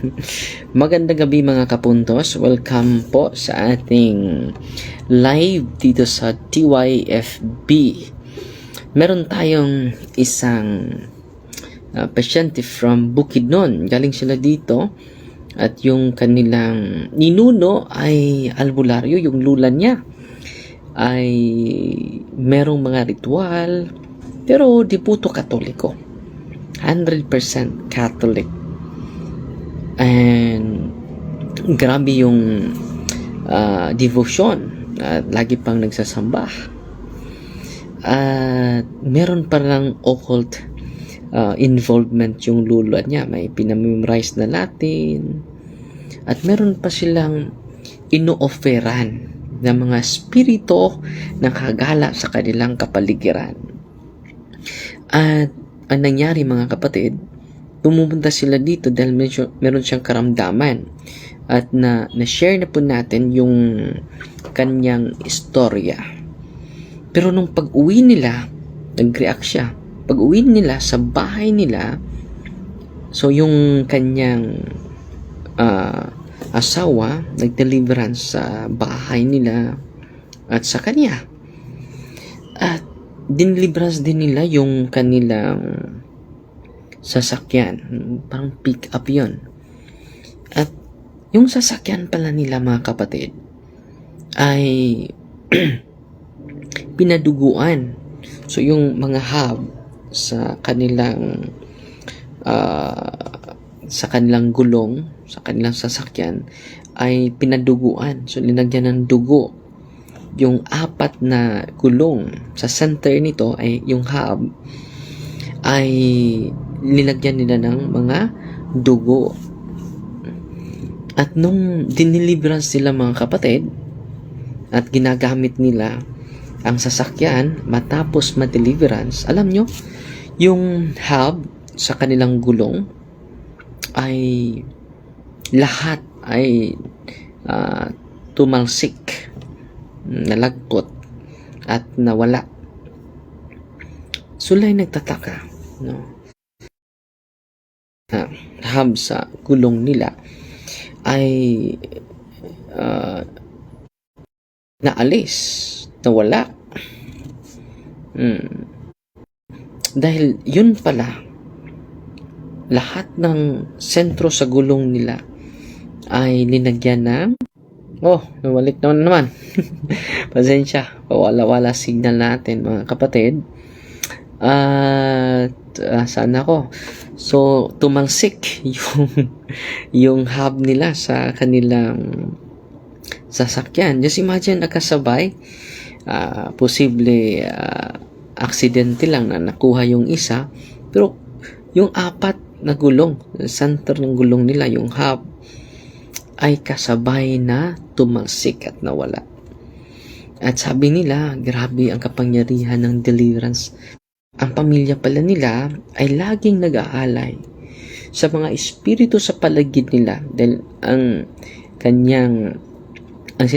Magandang gabi mga kapuntos. Welcome po sa ating live dito sa TYFB. Meron tayong isang uh, pasyente from Bukidnon. Galing sila dito at yung kanilang ninuno ay albularyo, yung lula niya ay merong mga ritual pero di puto katoliko 100% Catholic and grabe yung uh, devotion at lagi pang nagsasamba at meron pa lang occult uh, involvement yung lula niya. May pinamemorize na Latin. At meron pa silang ino-offeran ng mga spirito na kagala sa kanilang kapaligiran. At ang nangyari mga kapatid, pumupunta sila dito dahil medyo, meron siyang karamdaman at na na-share na po natin yung kanyang istorya. Pero nung pag-uwi nila, nag-react siya. Pag-uwi nila sa bahay nila, so yung kanyang uh, asawa nag-deliverance sa bahay nila at sa kanya. At dinliverance din nila yung kanilang sasakyan. Parang pick up yon At yung sasakyan pala nila mga kapatid ay pinaduguan. So yung mga hub sa kanilang uh, sa kanilang gulong, sa kanilang sasakyan, ay pinaduguan. So, linagyan ng dugo. Yung apat na gulong sa center nito ay yung hub ay linagyan nila ng mga dugo. At nung diniliverance sila mga kapatid at ginagamit nila ang sasakyan matapos ma-deliverance, alam nyo, yung hub sa kanilang gulong ay lahat ay uh, tumalsik, nalagpot at nawala. Sulay nagtataka, no? Uh, hab sa gulong nila ay uh, naalis, nawala. Hmm. Dahil yun pala lahat ng sentro sa gulong nila ay linagyan ng Oh, nawalik na naman. Pasensya. Wala-wala signal natin mga kapatid. At uh, saan ako? So, tumalsik yung yung hub nila sa kanilang sasakyan. Just imagine nakasabay. Uh, posible uh, aksidente lang na nakuha yung isa. Pero yung apat na gulong, center ng gulong nila, yung hub, ay kasabay na tumalsik at nawala. At sabi nila, grabe ang kapangyarihan ng deliverance. Ang pamilya pala nila ay laging nag-aalay sa mga espiritu sa paligid nila dahil ang kanyang ang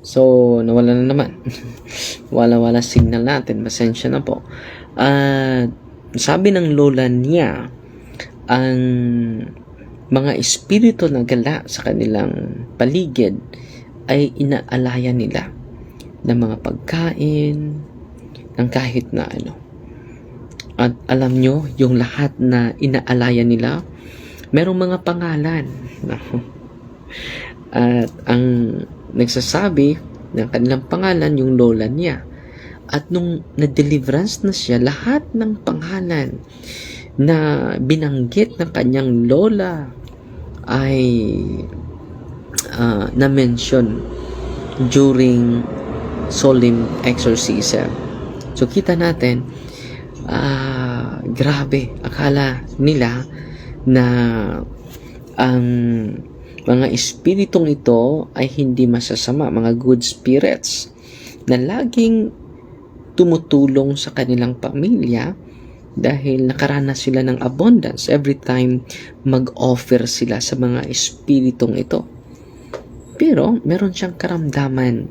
So, nawala na naman. Wala-wala signal natin. Pasensya na po. At uh, sabi ng lola niya, ang mga espiritu na gala sa kanilang paligid ay inaalaya nila ng mga pagkain, ng kahit na ano. At alam nyo, yung lahat na inaalaya nila, merong mga pangalan. At ang nagsasabi ng kanilang pangalan, yung lola niya. At nung na-deliverance na siya, lahat ng pangalan na binanggit ng kanyang lola ay uh, na-mention during solemn exorcism. So kita natin, uh, grabe, akala nila na ang mga espiritong ito ay hindi masasama, mga good spirits na laging tumutulong sa kanilang pamilya dahil nakaranas sila ng abundance every time mag-offer sila sa mga espiritong ito. Pero meron siyang karamdaman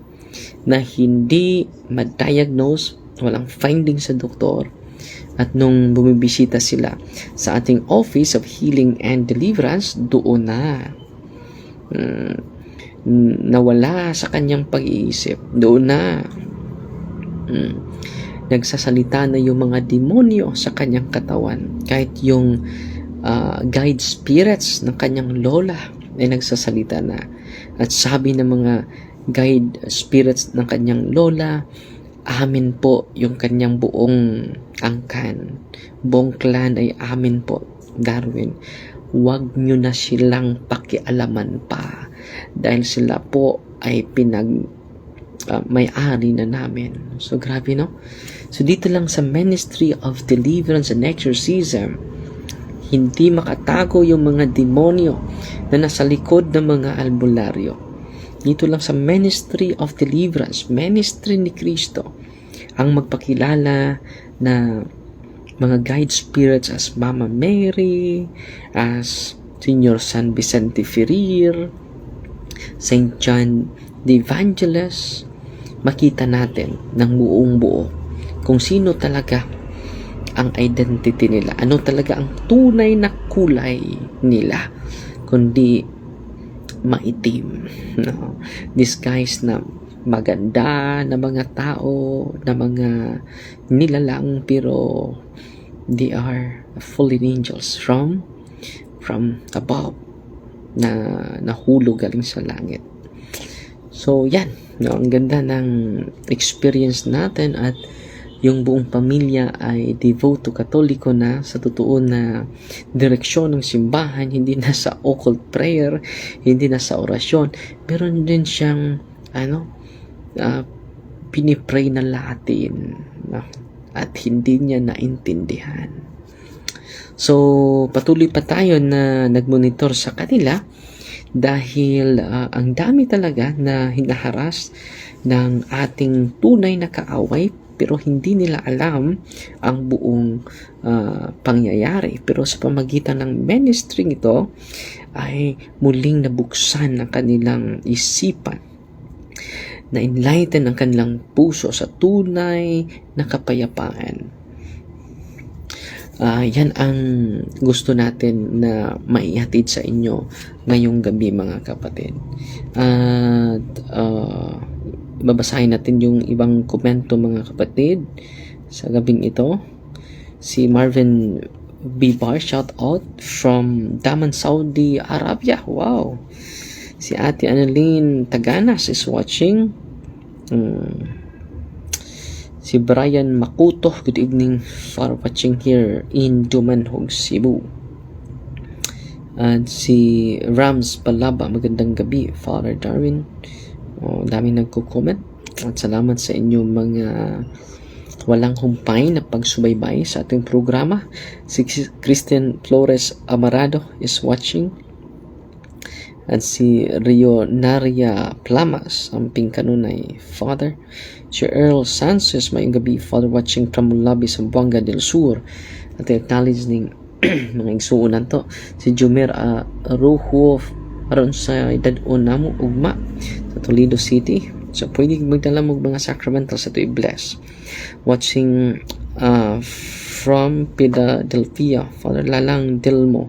na hindi ma-diagnose, walang finding sa doktor, At nung bumibisita sila sa ating Office of Healing and Deliverance, doon na mm, nawala sa kanyang pag-iisip. Doon na mm, nagsasalita na yung mga demonyo sa kanyang katawan. Kahit yung ah, guide spirits ng kanyang lola ay nagsasalita na. At sabi ng mga guide spirits ng kanyang lola, amin po yung kanyang buong angkan. Buong clan ay amin po, Darwin. Huwag nyo na silang pakialaman pa dahil sila po ay pinag ah, may-ari na namin. So, grabe, no? So, dito lang sa Ministry of Deliverance and Exorcism, hindi makatago yung mga demonyo na nasa likod ng mga albularyo. Dito lang sa Ministry of Deliverance, Ministry ni Kristo, ang magpakilala na mga guide spirits as Mama Mary, as Senior San Vicente Ferrer, St. John the Evangelist, makita natin ng buong buo kung sino talaga ang identity nila. Ano talaga ang tunay na kulay nila. Kundi maitim. No? Disguise na maganda na mga tao, na mga nilalang pero they are fallen angels from from above na nahulog galing sa langit. So, yan. No, ang ganda ng experience natin at yung buong pamilya ay devoto katoliko na sa totoo na direksyon ng simbahan, hindi na sa occult prayer, hindi na sa orasyon. Meron din siyang ano, uh, pinipray na Latin no? at hindi niya naintindihan. So, patuloy pa tayo na nagmonitor sa kanila dahil ah, ang dami talaga na hinaharas ng ating tunay na kaaway pero hindi nila alam ang buong ah, pangyayari. Pero sa pamagitan ng ministry ito ay muling nabuksan ang kanilang isipan na enlighten ang kanilang puso sa tunay na kapayapaan. Ah, yan ang gusto natin na maihatid sa inyo ngayong gabi mga kapatid. At ah, babasahin natin yung ibang komento mga kapatid sa gabing ito. Si Marvin Bibar, shout out from Daman, Saudi Arabia. Wow! Si Ate Annalyn Taganas is watching. Hmm. Si Brian Makuto, good evening for watching here in Dumanhog, Cebu. At si Rams Palaba, magandang gabi, Father Darwin. Oh, dami nagko-comment. At salamat sa inyong mga walang humpay na pagsubaybay sa ating programa. Si Christian Flores Amarado is watching. At si Rio Naria Plamas, ang pingkanunay Father. Si Earl Sanchez, mayong gabi, Father watching from Mulabi, Zamboanga del Sur. At acknowledge ning mga igsuunan to. Si Jumer uh, Ruho aron sa edad namo ugma sa Toledo City. So, pwede magdala mo mga sacramental sa to i-bless. Watching uh, from Philadelphia, Father Lalang Delmo.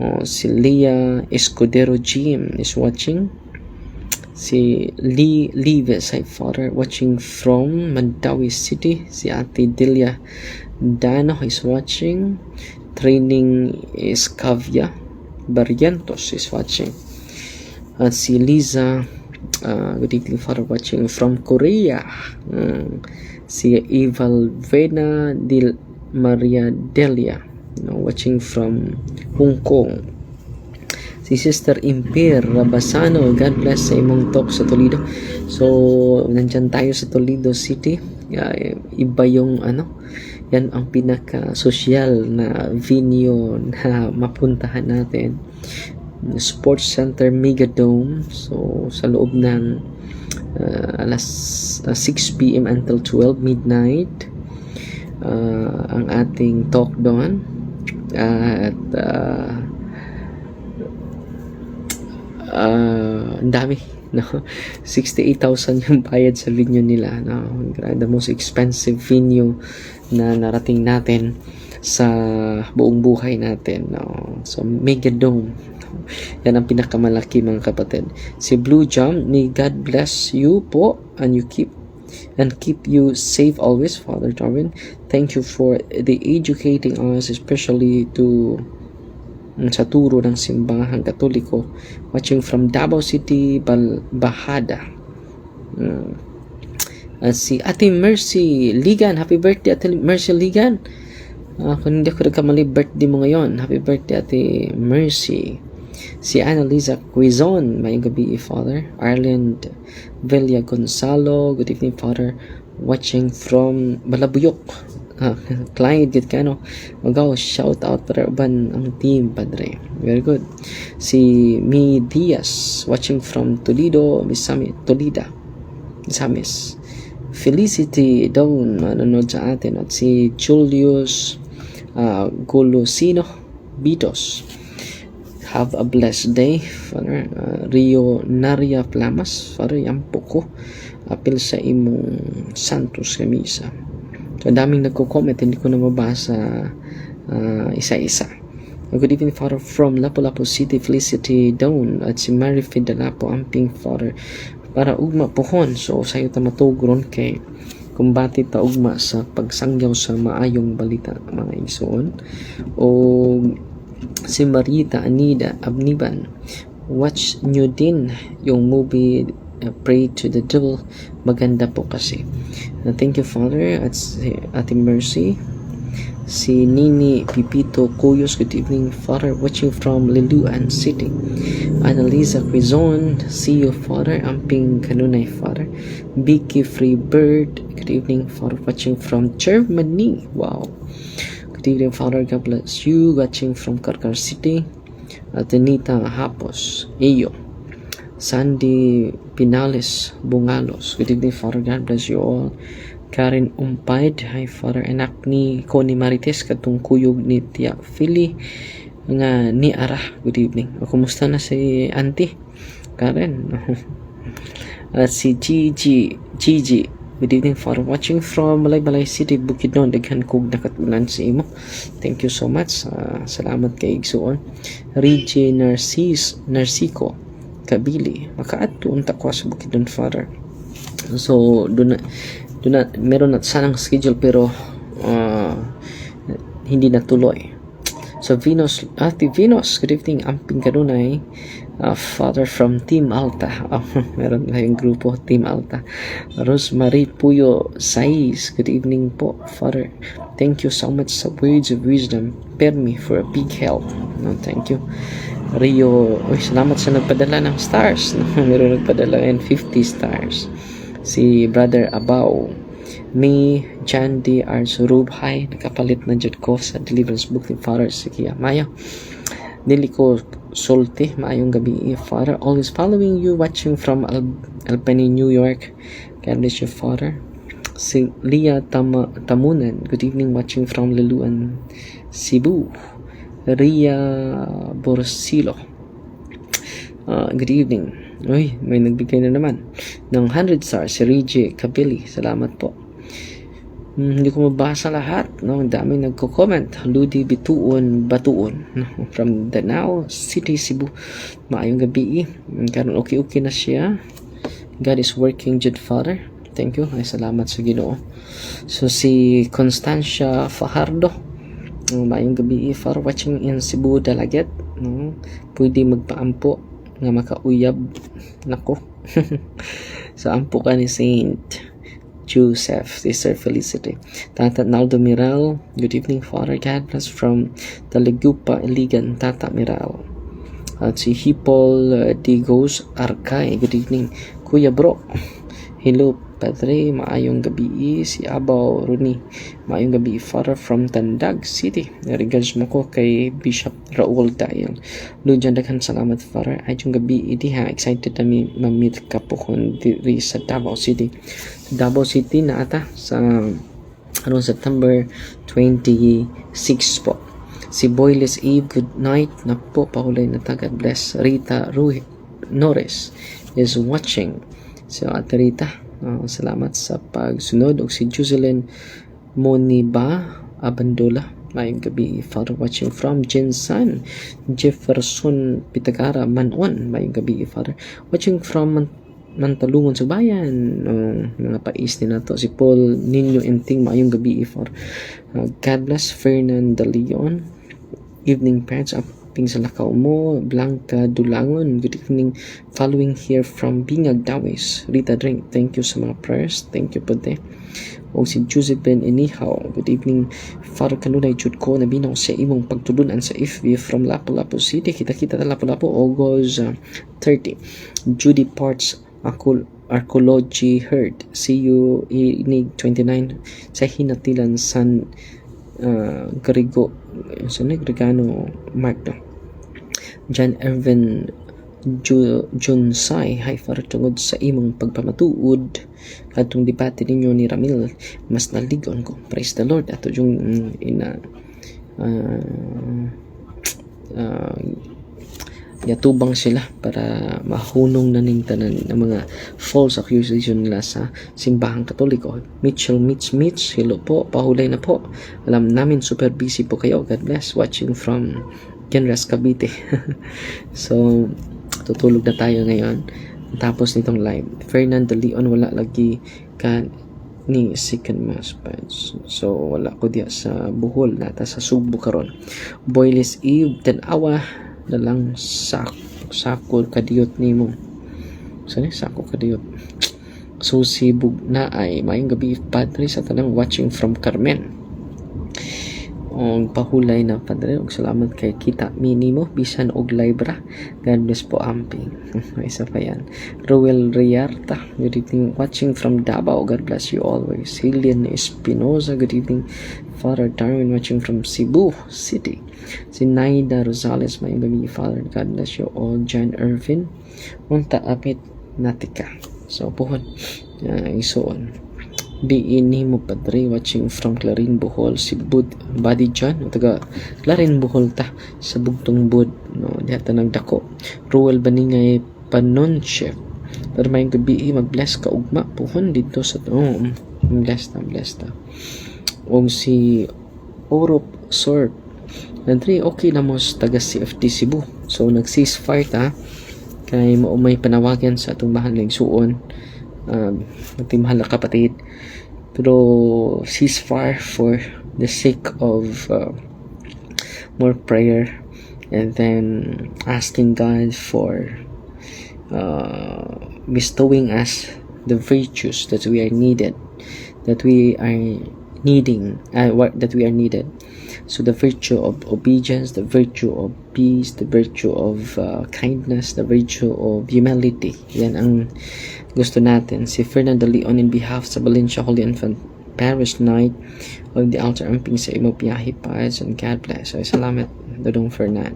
Oh, si Leah Escudero Jim is watching. Si Lee Leves, hi father, watching from Mandawi City. Si Ate Delia Dano is watching. Training is Kavya. Barrientos is watching. At si Liza, uh, good evening father, watching from Korea. Mm. Si Eval Vena Del Maria Delia, no, watching from Hong Kong si Sister Imper Rabasano. God bless sa imong talk sa Toledo. So, nandyan tayo sa Toledo City. Uh, iba yung ano, yan ang pinaka-social na venue na mapuntahan natin. Sports Center Megadome. So, sa loob ng uh, alas uh, 6 p.m. until 12 midnight uh, ang ating talk doon. at uh, uh, dami no 68,000 yung bayad sa venue nila no the most expensive venue na narating natin sa buong buhay natin no? So mega dome yan ang pinakamalaki mga kapatid. Si Blue Jump may God bless you po and you keep and keep you safe always Father Darwin. Thank you for the educating us especially to mm, sa turo ng simbahang katoliko watching from Davao City Bal Bahada. Mm. At si Ate Mercy Ligan. Happy birthday Ate Mercy Ligan. Ah, kung hindi ako nagkamali birthday mo ngayon. Happy birthday Ate Mercy. Si Annalisa Quizon mayong gabi Father Arland Villa Gonzalo. Good evening Father. Watching from Balabuyok. Ah, client gid ka no? Magaw shout out para uban ang team padre. Very good. Si Mi Diaz watching from Toledo Misami Tolida. Misamis Felicity Dawn manonood sa atin at si Julius uh, Golosino Bitos have a blessed day Father. Uh, Rio Naria Plamas Father yampo ko apil sa imong Santos Camisa so daming nagko-comment hindi ko na mabasa uh, isa-isa Good evening, Father, from Lapu-Lapu City, Felicity Dawn, at si Mary Fidalapo, amping Father, para ugma pohon. So, sayo ta matugron kay kumbati ta ugma sa pagsangyaw sa maayong balita, mga igsoon. O si Marita Anida Abniban, watch nyo din yung movie uh, Pray to the Devil. Maganda po kasi. Uh, thank you, Father, at Ate Mercy, si Nini Pipito Cuyos. Good evening, Father. Watching from Liluan City. Annalisa Quizon. See you, Father. Amping Kanunay, Father. Vicky Freebird. Good evening, Father. Watching from Germany. Wow. Good evening, Father. God bless you. Watching from Karkar City. At Anita Hapos. Iyo. Sandy Pinales Bungalos. Good evening, Father. God bless you all. Karen Umpaid, hi Father anak ni Connie Marites katong kuyog ni Tia Philly nga ni Arah. Good evening. O, kumusta na si Auntie Karen? At si Gigi, Gigi. Good evening Father. Watching from Balay-Balay City, Bukidnon. Daghan kog nakatulan sa imo. Thank you so much. Ah, salamat kay Igsuon. Rigi Narcis, Narcico, Kabili. Makaadto unta ko sa Bukidnon Father. So, doon na, doon na, meron na sanang schedule pero ah, hindi natuloy. So, Venus, Ate Venus, good evening, amping kanunay, uh, father from Team Alta. Oh, meron na yung grupo, Team Alta. Rosemary Puyo Sais, good evening po, father. Thank you so much sa words of wisdom. Permi for a big help. No, thank you. Rio, oy, salamat sa nagpadala ng stars. meron nagpadala and 50 stars si Brother Abaw me John D. R. Nakapalit na jud ko sa deliverance book ni Father Sikia Maya dili ko sulti maayong gabi Father. Always following you watching from Al- Albany New York. God bless you Father. Si Leah Tama Tamunan good evening watching from Liluan Cebu. Ria Borsilo Uh, good evening. Uy, may nagbigay na naman ng 100 stars si Reggie Kabili. Salamat po. Hmm, hindi ko mabasa lahat. No? Ang dami nagko-comment. Ludi Bituon Batuon. No? From Danao City, Cebu. Maayong gabi. Hmm, Karon okay-okay na siya. God is working, Jude Father. Thank you. Ay, salamat sa ginoo. So, si Constancia Fajardo. Maayong gabi for watching in Cebu Dalaget. No? Pwede magpaampo nga makauyab. Nako. Sa ampo ka ni Saint Joseph Sister Felicity. Tata Naldo Miral Good evening Father. God bless from Taligupa Iligan Tata Miral. At si Hipol uh, Digos Arkay Good evening. Kuya Bro Hello Padre, maayong gabi si Abaw Runi. Maayong gabi Father from Tandag City. Regards mo ko kay Bishop Raul Dayal. Lujan daghan salamat Father. Ay yung gabi idi ha excited kami ma-meet ka po kung diri sa Davao City. Davao City na ata sa anong September 26 po. Si Boyless Eve, good night na po. Pahulay na ta. God bless. Rita Ruhi, Norris. is watching. So, Ate Rita, uh, salamat sa pagsunod. O si Jocelyn Moniba Abandola. Mayong gabi, Father watching from Jinsan, Jefferson Pitagara, Manon. Mayong gabi, Father. Watching from Man- Mantalungon sa bayan. Oh, mga pais din nato. Si Paul Nino Enting, mayong gabi, Father. Uh, God bless Fernan De Leon. Evening parents uping sa lakaw mo. Blanca Dulangon. Good evening. Following here from Bingag Dawes. Rita Drink, thank you sa mga prayers. Thank you po de. O si Joseph Ben Inihaw. Good evening. Father Kanunay Jud ko na binaw sa imong pagtulunan sa FB from Lapu-Lapu City. Kita-kita na Lapu-Lapu. August uh, 30. Judy Parts Akul Arcology Herd. See you inig 29 sa Hinatilan San uh, Grigo sa Negregano Mark no? John Ervin Ju, Junsay hay para tungod sa imong pagpamatuod atong debate ninyo ni Ramil mas naligon ko. Praise the Lord. Ato yung mm, ina uh, uh, yatubang sila para mahunong na ning tanan ng mga false accusation nila sa simbahang katoliko. Mitchell Mitch Mitch, hello po, pahulay na po. Alam namin super busy po kayo. God bless. Watching from Genras Cavite. so, tutulog na tayo ngayon. Tapos nitong live. Fernando Leon, wala lagi ka ni second mass pads. So, wala ko diya sa buhol nata sa Subo karon. Boyless Eve, tanawa na lang sak sako kadiyot nimo. Sani sako kadiyot. So si Bugna ay mayong gabi padre sa tanang watching from Carmen. Og pahulay na padre og salamat kay kita minimo bisan og live ra. God bless po amping. Isa pa yan. Roel Riarta, good evening. Watching from Davao, God bless you always. Hilian Espinosa, good evening. Father Darwin watching from Cebu City. Si Naida Rosales, may gabi Father. God bless you all. John Irvin. Unta apit natika. So, puhon. Uh, isuon. Di ini mo padre watching from Clarin Bohol si Bud Body John taga Clarin Bohol ta sa bugtong bud no diha ta nagdako Ruel Baningay Panon Chef pero may gabi mag-bless ka ugma puhon dito sa oh, bless ta bless ta og si Orop Sort Nandri, okay na mo taga CFD Cebu. So, nag-ceasefire ta. Kay mo may panawagan sa atong mahal ng suon. Um, ating mahal na kapatid. Pero, ceasefire for the sake of uh, more prayer. And then, asking God for uh, bestowing us the virtues that we are needed. That we are needing. Uh, what, that we are needed. So the virtue of obedience, the virtue of peace, the virtue of uh, kindness, the virtue of humility. Yan ang gusto natin. Si Fernando Leon in behalf sa Valencia Holy Infant Parish Night of the Altar Amping sa imo piyahi and God bless. So, salamat Dodong Fernan.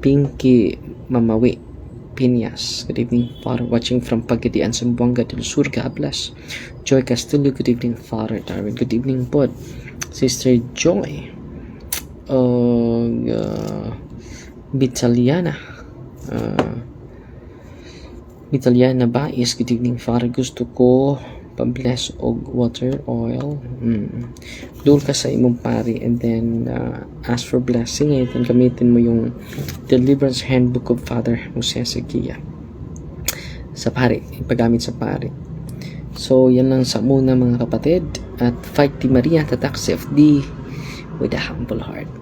Pinky Mamawi Piñas. Good evening, Father. Watching from Pagadian, Zamboanga del Sur. God bless. Joy Castillo. Good evening, Father. Darwin. Good evening, Pod. Sister Joy og uh, Bitaliana uh, Bitaliana ba is good evening Father gusto ko pa-bless og water oil. Mm. doon ka sa imong pari and then uh, ask for blessing. And then gamitin mo yung deliverance handbook of Father Jose Segia sa pari ipagamit sa pari. So yan lang sa muna mga kapatid. At fight Team Maria tatak CFD with a humble heart